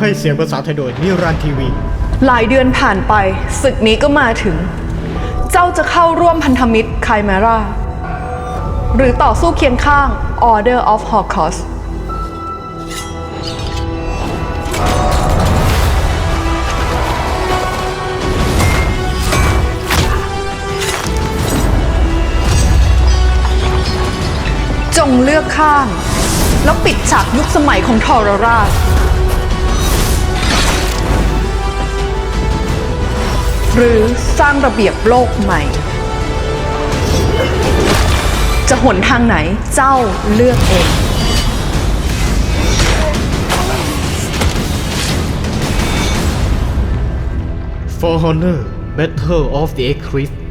ให้เสียงภาษาไทยโดยนิรันดร์ทีวี หลายเดือนผ่านไปศึกนี้ก็มาถึง เจ้าจะเข้าร่วมพันธมิตรไคลมาราหรือต่อสู้เคียงข้าง Order of Holocaust จงเลือกข้าง แล้วปิดฉากยุคสมัยของทรราช หรือสร้างระเบียบโลกใหม่ จะหนทางไหนเจ้าเลือกเอง For Honor Battle of the Eclipse